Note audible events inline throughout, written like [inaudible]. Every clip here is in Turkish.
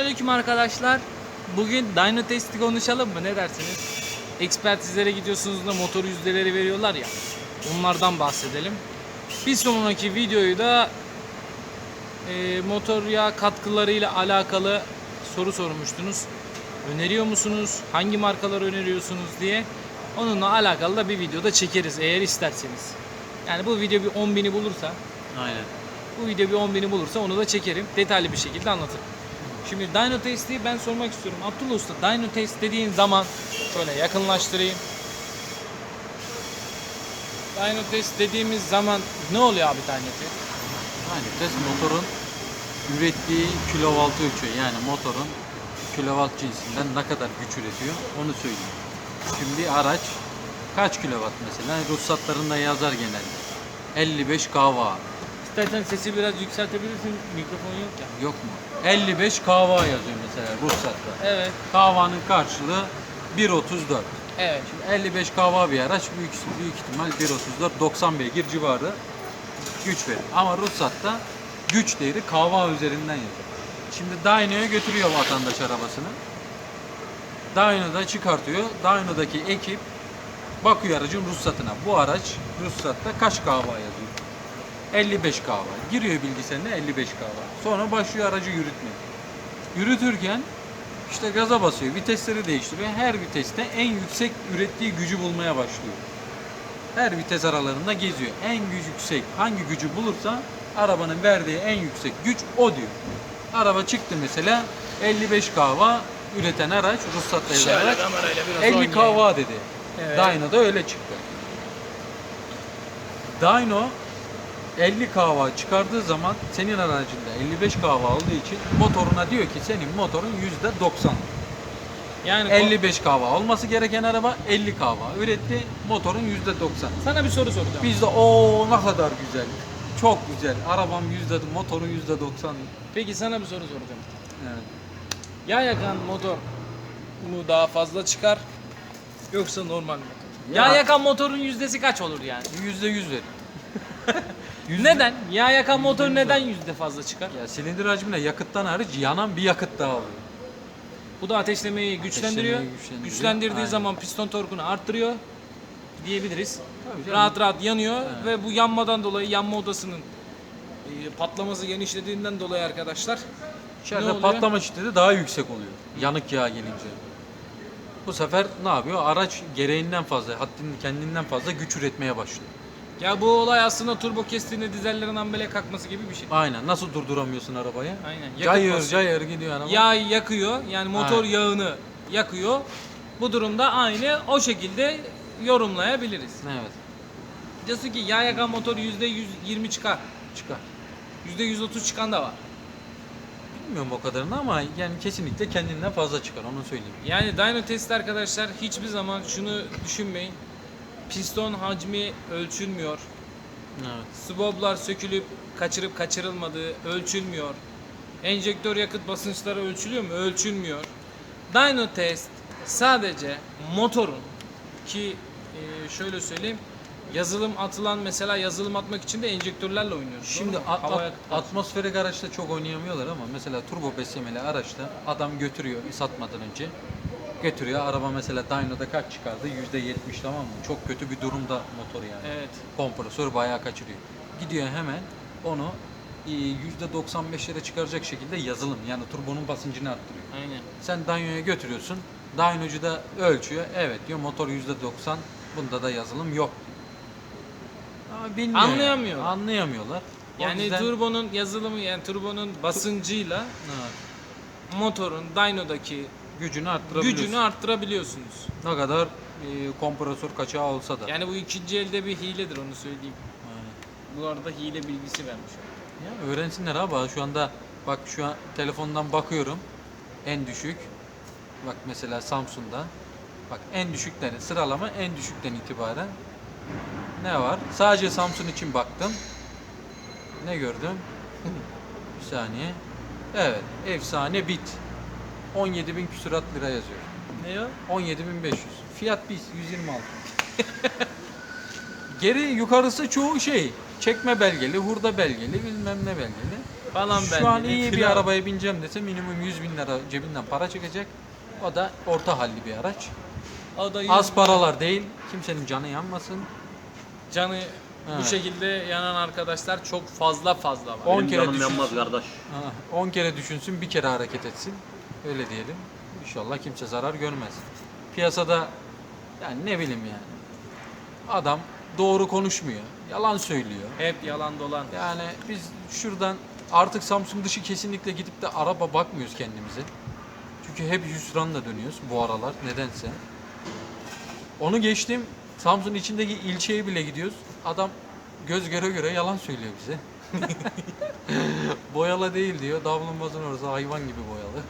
Selamünaleyküm arkadaşlar. Bugün dyno testi konuşalım mı? Ne dersiniz? Ekspertizlere gidiyorsunuz da motor yüzdeleri veriyorlar ya. Onlardan bahsedelim. Bir sonraki videoyu da e, motor yağ katkılarıyla alakalı soru sormuştunuz. Öneriyor musunuz? Hangi markalar öneriyorsunuz diye. Onunla alakalı da bir videoda çekeriz eğer isterseniz. Yani bu video bir 10 bini bulursa Aynen. bu video bir 10 bini bulursa onu da çekerim. Detaylı bir şekilde anlatırım. Şimdi dyno testi ben sormak istiyorum. Abdullah Usta dyno test dediğin zaman şöyle yakınlaştırayım. Dyno test dediğimiz zaman ne oluyor abi dyno test? Aynen. Test motorun ürettiği kilovoltı ölçüyor. Yani motorun kilowatt cinsinden ne kadar güç üretiyor onu söylüyor. Şimdi araç kaç kilowatt mesela? Ruhsatlarında yazar genelde. 55 kW. İstersen sesi biraz yükseltebilirsin. Mikrofon yok ya. Yok mu? 55 kW yazıyor mesela ruhsatta. Evet. KW'nın karşılığı 1.34. Evet. 55 kW bir araç büyük, büyük ihtimal 1.34 90 beygir civarı güç verir. Ama ruhsatta güç değeri kW üzerinden yazıyor. Şimdi dyno'ya götürüyor vatandaş arabasını. Dyno'da çıkartıyor. Dyno'daki ekip bakıyor aracın ruhsatına. Bu araç ruhsatta kaç kW yazıyor? 55 kW. Giriyor bilgisayarına 55 kW. Sonra başlıyor aracı yürütmeye. Yürütürken işte gaza basıyor, vitesleri değiştiriyor. Her viteste en yüksek ürettiği gücü bulmaya başlıyor. Her vites aralarında geziyor. En güç yüksek hangi gücü bulursa arabanın verdiği en yüksek güç o diyor. Araba çıktı mesela 55 kW üreten araç ruhsatla araç kamerayla 50 kW dedi. Evet. Dyno'da öyle çıktı. Dyno 50 kW çıkardığı zaman senin aracında 55 kW olduğu için motoruna diyor ki senin motorun %90. Yani 55 kW olması gereken araba 50 kW üretti motorun %90. sana bir soru soracağım. Biz de o ne kadar güzel. Çok güzel. Arabam yüzde motorun %90. Peki sana bir soru soracağım. Evet. Yağ yakan motor mu daha fazla çıkar yoksa normal motor? Ya- Yağ yakan motorun yüzdesi kaç olur yani? %100 [laughs] verir. Neden? Yağ yakan Yüzde motor neden yüzde fazla çıkar? Ya silindir hacmine yakıttan hariç yanan bir yakıt daha oluyor. Bu da ateşlemeyi güçlendiriyor. Güçlendiriyor. Güçlendirdiği Aynen. zaman piston torkunu arttırıyor diyebiliriz. Tabii canım. Rahat rahat yanıyor ve bu yanmadan dolayı yanma odasının e, patlaması genişlediğinden dolayı arkadaşlar Ne İçeride oluyor? patlama şiddeti daha yüksek oluyor. Yanık yağ gelince. Bu sefer ne yapıyor? Araç gereğinden fazla, haddinin kendinden fazla güç üretmeye başlıyor. Ya bu olay aslında turbo kestiğinde dizellerin ambele kalkması gibi bir şey. Aynen. Nasıl durduramıyorsun arabayı? Aynen. Yakıt Cayır basıyor. cayır gidiyor araba. Yağ yakıyor. Yani motor Aynen. yağını yakıyor. Bu durumda aynı o şekilde yorumlayabiliriz. Evet. Diyorsun ki yağ yakan motor %120 çıkar. Çıkar. %130 çıkan da var. Bilmiyorum o kadarını ama yani kesinlikle kendinden fazla çıkar onu söyleyeyim. Yani dyno test arkadaşlar hiçbir zaman şunu düşünmeyin. Piston hacmi ölçülmüyor. Evet. Swablar sökülüp kaçırıp kaçırılmadığı ölçülmüyor. Enjektör yakıt basınçları ölçülüyor mu? Ölçülmüyor. Dyno test sadece motorun ki e, şöyle söyleyeyim yazılım atılan mesela yazılım atmak için de enjektörlerle oynuyoruz. Şimdi at- at- atmosferik araçta çok oynayamıyorlar ama mesela turbo beslemeli araçta adam götürüyor satmadan önce götürüyor araba mesela dyno'da kaç çıkardı %70 tamam mı çok kötü bir durumda motor yani Evet. kompresör bayağı kaçırıyor gidiyor hemen onu e, %95'lere çıkaracak şekilde yazılım yani turbonun basıncını arttırıyor Aynen. sen dyno'ya götürüyorsun dynocu da ölçüyor evet diyor motor %90 bunda da yazılım yok ama bilmiyor yani. Anlayamıyorlar. anlayamıyorlar O Yani yüzden- turbonun yazılımı yani turbonun basıncıyla Evet. motorun dyno'daki gücünü arttırabiliyorsun. gücünü arttırabiliyorsunuz. ne kadar e, kompresör kaçağı olsa da. Yani bu ikinci elde bir hiledir onu söyleyeyim. Aynen. Bu arada hile bilgisi vermiş. Ya öğrensinler abi. Şu anda bak şu an telefondan bakıyorum. En düşük. Bak mesela Samsung'da. Bak en düşükten sıralama en düşükten itibaren ne var? Sadece Samsung için baktım. Ne gördüm? [laughs] Bir saniye. Evet, efsane bit. 17.000 küsurat lira yazıyor. Ne o? 17.500. Fiyat biz 126. [laughs] Geri yukarısı çoğu şey. Çekme belgeli, hurda belgeli, bilmem ne belgeli. falan Şu an benzini, iyi bir arabaya bineceğim dese minimum 100 bin lira cebinden para çıkacak. O da orta halli bir araç. O da Az paralar değil. Kimsenin canı yanmasın. canı bu Evet. şekilde yanan arkadaşlar çok fazla fazla var. 10 Benim kere canım düşünsün. yanmaz kardeş. Ha, 10 kere düşünsün, bir kere hareket etsin. Öyle diyelim. İnşallah kimse zarar görmez. Piyasada yani ne bileyim yani. Adam doğru konuşmuyor. Yalan söylüyor. Hep yalan dolan. Yani biz şuradan artık Samsung dışı kesinlikle gidip de araba bakmıyoruz kendimize. Çünkü hep hüsranla dönüyoruz bu aralar nedense. Onu geçtim. Samsun içindeki ilçeye bile gidiyoruz. Adam göz göre göre yalan söylüyor bize. [laughs] Boyalı değil diyor. Davlumbazın orası hayvan gibi boyalı.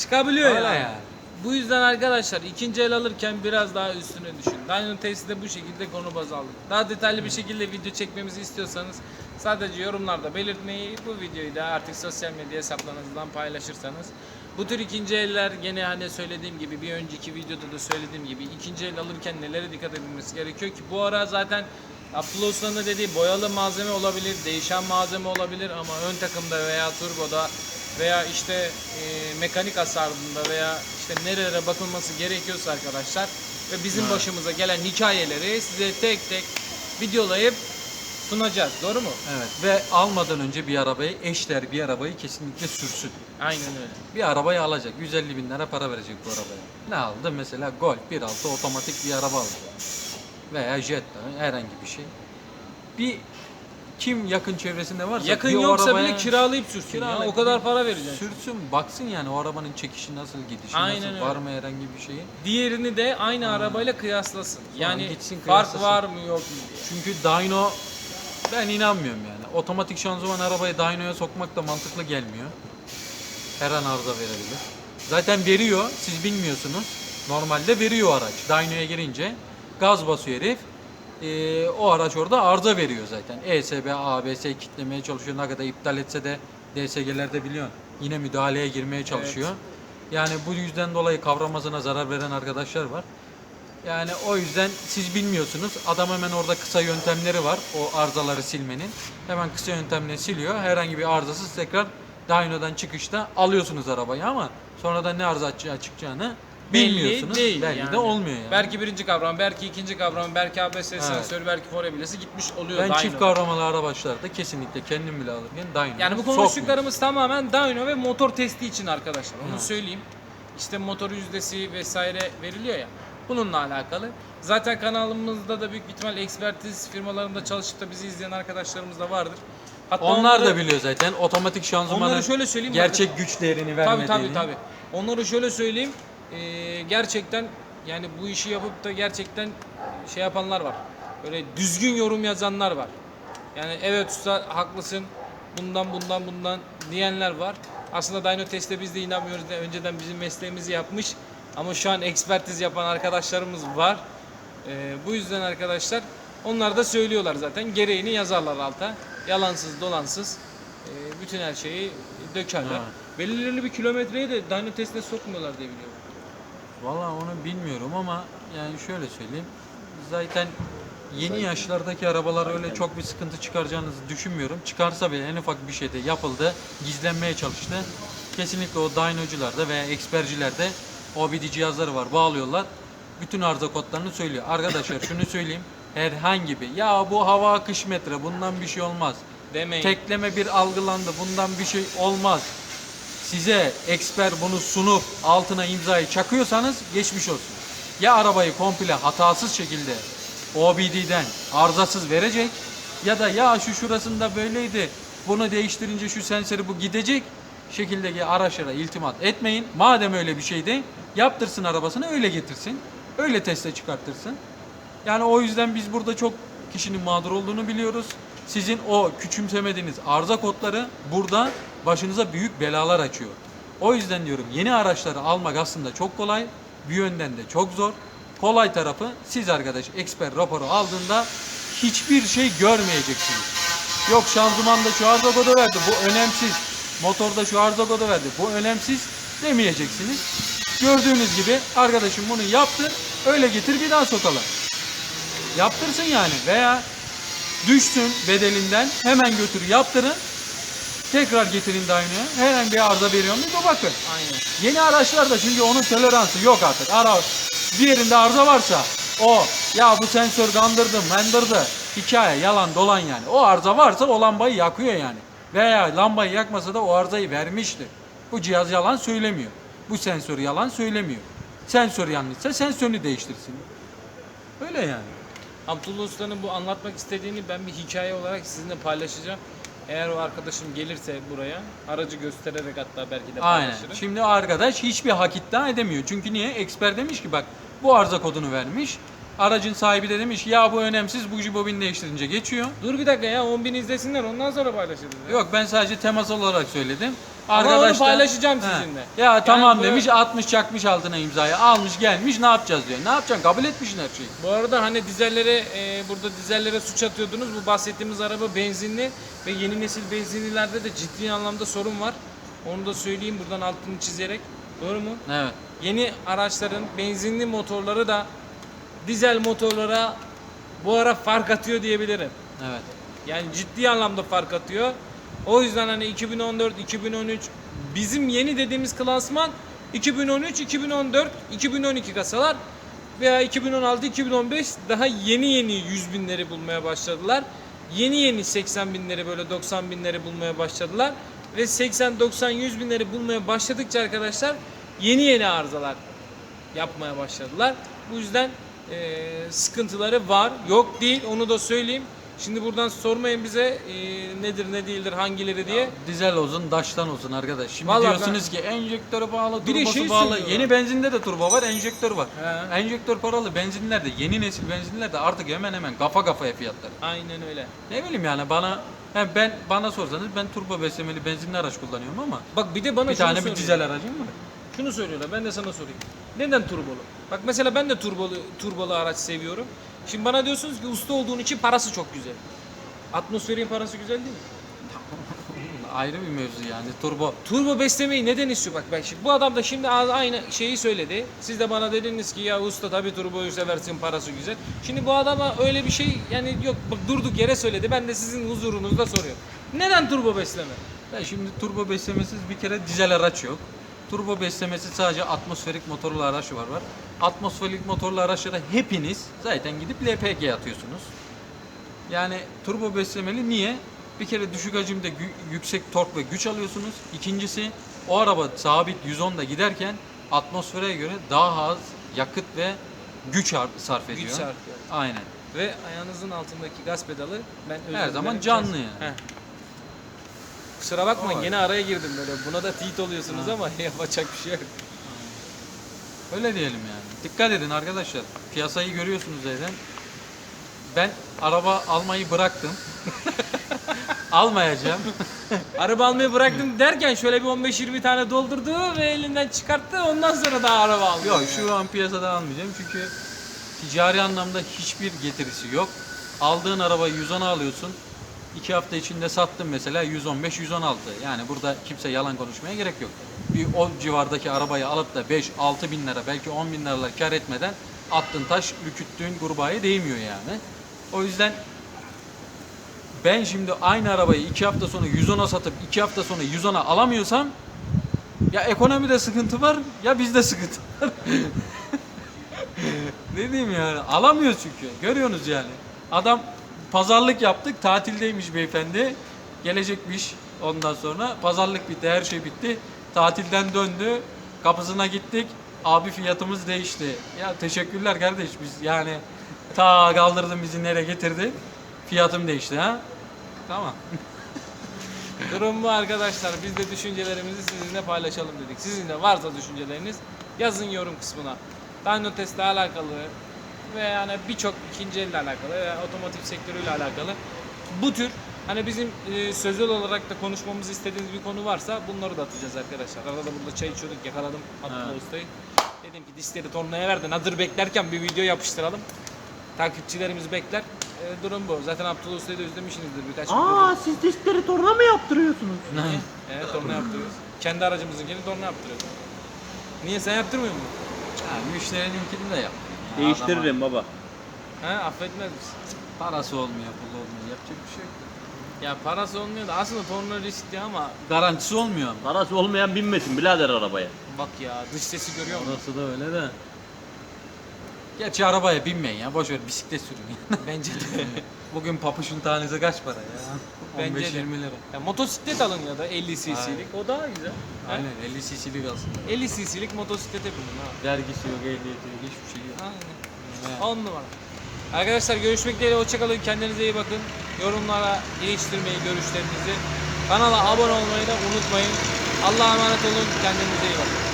Çıkabiliyor Öyle yani. yani. Bu yüzden arkadaşlar ikinci el alırken biraz daha üstüne düşün. Dyno testi de bu şekilde konu baz aldık. Daha detaylı bir şekilde video çekmemizi istiyorsanız sadece yorumlarda belirtmeyi bu videoyu da artık sosyal medya hesaplarınızdan paylaşırsanız bu tür ikinci eller gene hani söylediğim gibi bir önceki videoda da söylediğim gibi ikinci el alırken nelere dikkat edilmesi gerekiyor ki bu ara zaten Abdullah dediği boyalı malzeme olabilir, değişen malzeme olabilir ama ön takımda veya turboda veya işte e, mekanik hasarında veya işte nerelere bakılması gerekiyorsa arkadaşlar ve bizim başımıza gelen hikayeleri size tek tek videolayıp sunacağız. Doğru mu? Evet ve almadan önce bir arabayı eşler bir arabayı kesinlikle sürsün. Aynen öyle. Bir arabayı alacak. 150 bin lira para verecek bu arabaya. Ne aldı? Mesela Golf 1.6 otomatik bir araba aldı. Veya Jetta herhangi bir şey. Bir kim yakın çevresinde varsa Yakın bir o yoksa arabaya bile kiralayıp sürsün ya. kiralayıp O kadar para vereceksin. Sürsün baksın yani o arabanın çekişi nasıl gidişi Aynen nasıl öyle. var mı herhangi bir şeyi. Diğerini de aynı arabayla kıyaslasın. Yani gitsin fark kıyaslasın. var mı yok mu diye. Çünkü dyno ben inanmıyorum yani. Otomatik şanzıman arabayı dyno'ya sokmak da mantıklı gelmiyor. Her an arıza verebilir. Zaten veriyor, siz bilmiyorsunuz. Normalde veriyor araç. Dyno'ya girince gaz basıyor herif. Ee, o araç orada arıza veriyor zaten. ESB, ABS kitlemeye çalışıyor. Ne kadar iptal etse de DSG'lerde biliyorsun. Yine müdahaleye girmeye çalışıyor. Yani bu yüzden dolayı kavramasına zarar veren arkadaşlar var. Yani o yüzden siz bilmiyorsunuz. Adam hemen orada kısa yöntemleri var. O arızaları silmenin. Hemen kısa yöntemle siliyor. Herhangi bir arızasız tekrar dyno'dan çıkışta alıyorsunuz arabayı ama sonradan ne arıza çıkacağı- çıkacağını bilmiyorsunuz. Değil Belli yani. de olmuyor yani. Belki birinci kavram, belki ikinci kavram, belki ABS Evet. sensörü, belki forebilesi gitmiş oluyor. ben dyno. çift kavramalı araçlarda kesinlikle kendim bile alırken dyno'yu Yani bu sokmuyorum. konuştuklarımız tamamen dyno ve motor testi için arkadaşlar. Onu Evet. söyleyeyim. İşte motor yüzdesi vesaire veriliyor ya. Bununla alakalı. Zaten kanalımızda da büyük ihtimal ekspertiz firmalarında çalışıp da bizi izleyen arkadaşlarımız da vardır. Hatta Onlar onları- da biliyor zaten. Otomatik şanzımanın Onları şöyle söyleyeyim. gerçek güç değerini Tabii vermediğini. tabii tabii. Onları şöyle söyleyeyim. Ee, gerçekten yani bu işi yapıp da gerçekten şey yapanlar var. Böyle düzgün yorum yazanlar var. Yani evet usta haklısın. Bundan bundan bundan diyenler var. Aslında dyno teste biz de inanmıyoruz. De önceden bizim mesleğimizi yapmış. Ama şu an ekspertiz yapan arkadaşlarımız var. Ee, bu yüzden arkadaşlar onlar da söylüyorlar zaten. Gereğini yazarlar alta. Yalansız dolansız e, bütün her şeyi dökerler. Ha. Belirli bir kilometreyi de dyno testine sokmuyorlar diye biliyorum. Valla onu bilmiyorum ama yani şöyle söyleyeyim. Zaten yeni yaşlardaki arabalar öyle çok bir sıkıntı çıkaracağınızı düşünmüyorum. Çıkarsa bile en ufak bir şeyde yapıldı, gizlenmeye çalıştı. Kesinlikle o dynocularda veya ekspercilerde OBD cihazları var, bağlıyorlar. Bütün arıza kodlarını söylüyor. Arkadaşlar şunu [laughs] söyleyeyim. Herhangi bir ya bu hava akış metre bundan bir şey olmaz. Demeyin. Tekleme bir algılandı bundan bir şey olmaz size eksper bunu sunup altına imzayı çakıyorsanız geçmiş olsun. Ya arabayı komple hatasız şekilde OBD'den arızasız verecek ya da ya şu şurasında böyleydi bunu değiştirince şu sensörü bu gidecek şekildeki araçlara iltimat etmeyin. Madem öyle bir şeydi yaptırsın arabasını öyle getirsin. Öyle teste çıkarttırsın. Yani o yüzden biz burada çok kişinin mağdur olduğunu biliyoruz. Sizin o küçümsemediğiniz arıza kodları burada başınıza büyük belalar açıyor. O yüzden diyorum yeni araçları almak aslında çok kolay. Bir yönden de çok zor. Kolay tarafı siz arkadaş eksper raporu aldığında hiçbir şey görmeyeceksiniz. Yok şanzımanda şu arıza kodu verdi bu önemsiz. Motorda şu arıza kodu verdi bu önemsiz demeyeceksiniz. Gördüğünüz gibi arkadaşım bunu yaptı öyle getir bir daha sokalım. Yaptırsın yani veya düşsün bedelinden hemen götür yaptırın. Tekrar getirin dyno'ya. Herhangi bir arıza veriyor mu? Bir bakın. Aynen. Yeni araçlarda çünkü onun toleransı yok artık. Ara bir yerinde arıza varsa o ya bu sensör kandırdı, mendırdı. Hikaye, yalan, dolan yani. O arıza varsa o lambayı yakıyor yani. Veya lambayı yakmasa da o arızayı vermiştir. Bu cihaz yalan söylemiyor. Bu sensör yalan söylemiyor. Sensör yanlışsa sensörünü değiştirsin. Öyle yani. Abdullah Usta'nın bu anlatmak istediğini ben bir hikaye olarak sizinle paylaşacağım. Eğer o arkadaşım gelirse buraya aracı göstererek hatta belki de Aynen. paylaşırım. Şimdi arkadaş hiçbir hak iddia edemiyor. Çünkü niye? Eksper demiş ki bak bu arıza kodunu vermiş. Aracın sahibi de demiş ya bu önemsiz buji bobin değiştirince geçiyor. Dur bir dakika ya 10 bin izlesinler ondan sonra paylaşırız. ya. Yok ben sadece temas olarak söyledim. Ama onu paylaşacağım He. sizinle. Ya tamam bu- demiş 60 çakmış altına imzayı almış gelmiş ne yapacağız diyor. Ne yapacaksın kabul etmişsin her şeyi. Bu arada hani dizellere e, burada dizellere suç atıyordunuz. Bu bahsettiğimiz araba benzinli ve yeni nesil benzinlilerde de ciddi anlamda sorun var. Onu da söyleyeyim buradan altını çizerek. Doğru mu? Evet. Yeni araçların benzinli motorları da dizel motorlara bu ara fark atıyor diyebilirim. Evet. Yani ciddi anlamda fark atıyor. O yüzden hani 2014, 2013 bizim yeni dediğimiz klasman 2013, 2014, 2012 kasalar veya 2016, 2015 daha yeni yeni 100 binleri bulmaya başladılar. Yeni yeni 80 binleri böyle 90 binleri bulmaya başladılar. Ve 80, 90, 100 binleri bulmaya başladıkça arkadaşlar yeni yeni arızalar yapmaya başladılar. Bu yüzden eee, sıkıntıları var. Yok değil onu da söyleyeyim. Şimdi buradan sormayın bize eee, nedir ne değildir hangileri diye. Dizel olsun, daştan olsun arkadaş. Şimdi Vallahi diyorsunuz ki enjektörü bağlı, Bir de şey bağlı. söylüyorlar. Yeni benzinde de turbo var, enjektör var. He. Enjektör paralı benzinlerde, yeni nesil benzinlerde artık hemen hemen kafa kafaya fiyatları. Aynen öyle. Ne bileyim yani bana he ben bana sorsanız ben turbo beslemeli benzinli araç kullanıyorum ama Bak bir de bana bir şunu tane bir dizel aracım var. Şunu söylüyorlar ben de sana sorayım. Neden turbolu? Bak mesela ben de turbolu turbolu araç seviyorum. Şimdi bana diyorsunuz ki usta olduğun için parası çok güzel. Atmosferin parası güzel değil mi? [laughs] Ayrı bir mevzu yani turbo. Turbo beslemeyi neden istiyor? Bak ben şimdi bu adam da şimdi aynı şeyi söyledi. Siz de bana dediniz ki ya usta tabii turboyu seversin parası güzel. Şimdi bu adama öyle bir şey yani yok bak durduk yere söyledi. Ben de sizin huzurunuzda soruyorum. Neden turbo besleme? Ya şimdi turbo beslemesiz bir kere dizel araç yok. Turbo beslemesi sadece atmosferik motorlu araç var var. Atmosferik motorlu araçlara hepiniz zaten gidip LPG atıyorsunuz. Yani turbo beslemeli niye? Bir kere düşük hacimde yüksek tork ve güç alıyorsunuz. İkincisi o araba sabit 110'da giderken atmosfere göre daha az yakıt ve güç sarf ediyor. Güç çarpıyor. Aynen. Ve ayağınızın altındaki gaz pedalı ben Her zaman canlı yani. Heh. Kusura bakmayın gene araya girdim böyle. Buna da tilt oluyorsunuz ama [laughs] yapacak bir şey yok. Öyle diyelim yani. Dikkat edin arkadaşlar. Piyasayı görüyorsunuz zaten. Ben araba almayı bıraktım. [laughs] Almayacağım. [laughs] Araba almayı bıraktım derken şöyle bir 15-20 tane doldurdu ve elinden çıkarttı. Ondan sonra daha araba aldı. Yok şu an piyasada almayacağım çünkü ticari anlamda hiçbir getirisi yok. Aldığın arabayı 110 alıyorsun. 2 hafta içinde sattın mesela 115-116. Yani burada kimse yalan konuşmaya gerek yok. Bir o civardaki arabayı alıp da 5-6 bin lira belki 10 bin liralar kar etmeden attığın taş ürküttüğün kurbağaya değmiyor yani. O yüzden ben şimdi aynı arabayı 2 hafta sonra 110'a satıp 2 hafta sonra 110'a alamıyorsam ya ekonomide sıkıntı var ya bizde sıkıntı var. [laughs] ne diyeyim yani alamıyoruz çünkü görüyorsunuz yani. Adam pazarlık yaptık tatildeymiş beyefendi gelecekmiş ondan sonra pazarlık bitti her şey bitti tatilden döndü kapısına gittik abi fiyatımız değişti. Ya teşekkürler kardeş biz yani ta kaldırdın bizi nereye getirdin fiyatım değişti ha. Tamam. [laughs] Durum bu arkadaşlar. Biz de düşüncelerimizi sizinle paylaşalım dedik. Sizin de varsa düşünceleriniz yazın yorum kısmına. Dyno testle alakalı ve yani birçok ikinci elle alakalı veya otomotiv sektörüyle alakalı bu tür hani bizim e, sözel olarak da konuşmamızı istediğiniz bir konu varsa bunları da atacağız arkadaşlar. Arada burada çay içiyorduk yakaladım Abdullah. Usta'yı. Dedim ki diskleri tornaya verdin hazır beklerken bir video yapıştıralım. Takipçilerimiz bekler. E, durum bu. Zaten Abdullah Usta'yı da özlemişsinizdir birkaç Aa siz diskleri torna mı yaptırıyorsunuz? [laughs] Evet torna yaptırıyoruz. Kendi aracımızınkini torna yaptırıyoruz. Niye sen yaptırmıyor musun? Ha, müşterininkini de yap. Değiştiririm baba. He affetmez misin? Parası olmuyor, pulu olmuyor. Yapacak bir şey yok. Ya parası olmuyor da aslında torna riskli ama Garantisi olmuyor ama. Parası olmayan binmesin birader arabaya. bak ya dış sesi görüyor musun? Orası da öyle de. Gerçi arabaya binmeyin ya. Boş ver bisiklet sürün. [laughs] Bence de. [laughs] Bugün papuçun tanesi kaç para ya? Bence de. 15-20 lira. Ya motosiklet alın ya da 50 cc'lik o daha güzel. Ha? Aynen 50 cc'lik alsın. 50 cc'lik motosiklete binin ha. Vergisi yok, ehliyeti yok, hiçbir şey yok. Aynen. 10 numara. Arkadaşlar görüşmek dileğiyle hoşçakalın. Kendinize iyi bakın. Yorumlara geliştirmeyi, görüşlerinizi. Kanala abone olmayı da unutmayın. Allah'a emanet olun. Kendinize iyi bakın.